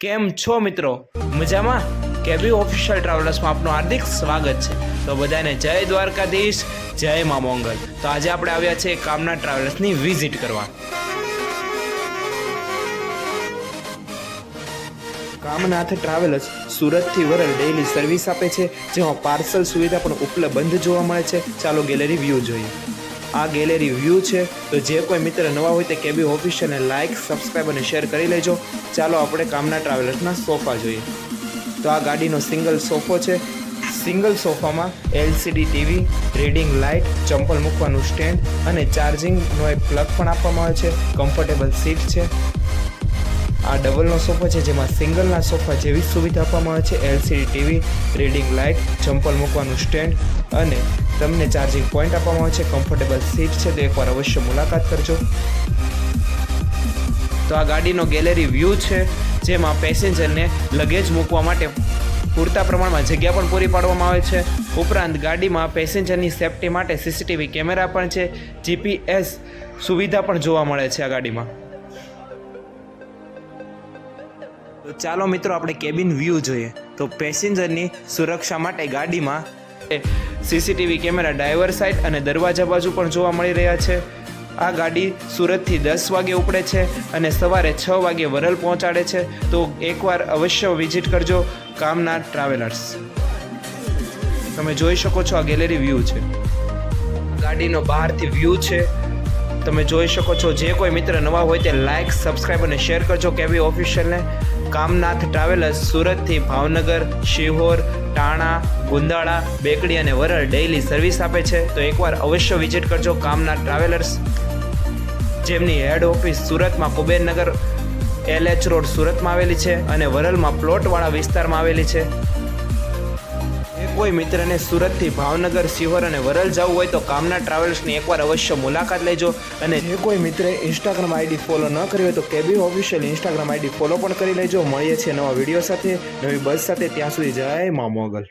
કેમ છો મિત્રો? મજામાં? કેબી ઓફિશિયલ ટ્રાવેલર્સમાં આપનું હાર્દિક સ્વાગત છે. તો બધાને જય દ્વારકાધીશ, જય મા મોંગલ. તો આજે આપણે આવ્યા છે કામના ટ્રાવેલર્સની વિઝિટ કરવા. કામનાથ ટ્રાવેલર્સ સુરતથી વરલ ડેઇલી સર્વિસ આપે છે, જેમાં પાર્સલ સુવિધા પણ ઉપલબ્ધ જોવા મળે છે. ચાલો ગેલેરી વ્યૂ જોઈએ. આ ગેલેરી વ્યૂ છે. તો જે કોઈ મિત્ર નવા હોય તે કેબી ઓફિશિયલને લાઇક સબસ્ક્રાઈબ અને શેર કરી લેજો. ચાલો આપણે કામના ટ્રાવેલર્સના સોફા જોઈએ. તો આ ગાડીનો સિંગલ સોફો છે. સિંગલ સોફામાં એલસીડી ટીવી રીડિંગ લાઇટ ચંપલ મૂકવાનું સ્ટેન્ડ અને ચાર્જિંગનો એક પ્લગ પણ આપવામાં આવે છે. કમ્ફર્ટેબલ સીટ છે. આ ડબલનો સોફા છે, જેમાં સિંગલના સોફા જેવી સુવિધા આપવામાં આવે છે. એલસીડી ટીવી રીડિંગ લાઇટ ચંપલ મૂકવાનું સ્ટેન્ડ અને તમને ચાર્જિંગ પોઈન્ટ આપવામાં આવે છે. કમ્ફર્ટેબલ સીટ છે, તો એકવાર અવશ્ય મુલાકાત કરજો. તો આ ગાડીનો ગેલેરી વ્યૂ છે, જેમાં પેસેન્જરને લગેજ મૂકવા માટે પૂરતા પ્રમાણમાં જગ્યા પણ પૂરી પાડવામાં આવે છે. ઉપરાંત ગાડીમાં પેસેન્જરની સેફટી માટે સીસીટીવી કેમેરા પણ છે. જીપીએસ સુવિધા પણ જોવા મળે છે આ ગાડીમાં. તો ચાલો મિત્રો આપણે કેબિન વ્યૂ જોઈએ. તો પેસેન્જરની સુરક્ષા માટે ગાડીમાં સીસીટીવી કેમેરા ડ્રાઈવર સાઈડ અને દરવાજા બાજુ પણ જોવા મળી રહ્યા છે. આ ગાડી સુરતથી દસ વાગે ઉપડે છે અને સવારે છ વાગે વરલ પહોંચાડે છે. તો એકવાર અવશ્ય વિઝિટ કરજો. કામના ટ્રાવેલર્સ તમે જોઈ શકો છો આ ગેલેરી વ્યૂ છે. ગાડીનો બહારથી વ્યૂ છે. તમે જોઈ શકો છો. જે કોઈ મિત્ર નવા હોય તે લાઇક સબસ્ક્રાઈબ અને શેર કરજો. કેવી ઓફિશિયલને કામનાથ ટ્રાવેલર્સ સુરતથી ભાવનગર, શિહોર, ટાણા, ગુંદાળા, બેકડી અને વરળ ડેઇલી સર્વિસ આપે છે. તો એકવાર અવશ્ય વિઝિટ કરજો કામનાથ ટ્રાવેલર્સ. જેમની હેડ ઓફિસ સુરતમાં કુબેરનગર એલએચ રોડ સુરતમાં આવેલી છે અને વરલમાં પ્લોટવાળા વિસ્તારમાં આવેલી છે. કોઈ મિત્રને સુરતથી ભાવનગર, શિહોર અને વરલ જવું હોય તો કામના ટ્રાવેલ્સની એકવાર અવશ્ય મુલાકાત લેજો અને જે કોઈ મિત્રે ઇન્સ્ટાગ્રામ આઈડી ફોલો ન કરી હોય તો KB official Instagram ID follow પણ કરી લેજો. મળીએ છીએ નવા વીડિયો સાથે. નવી બસ સાથે. ત્યાં સુધી જય મા મોગલ.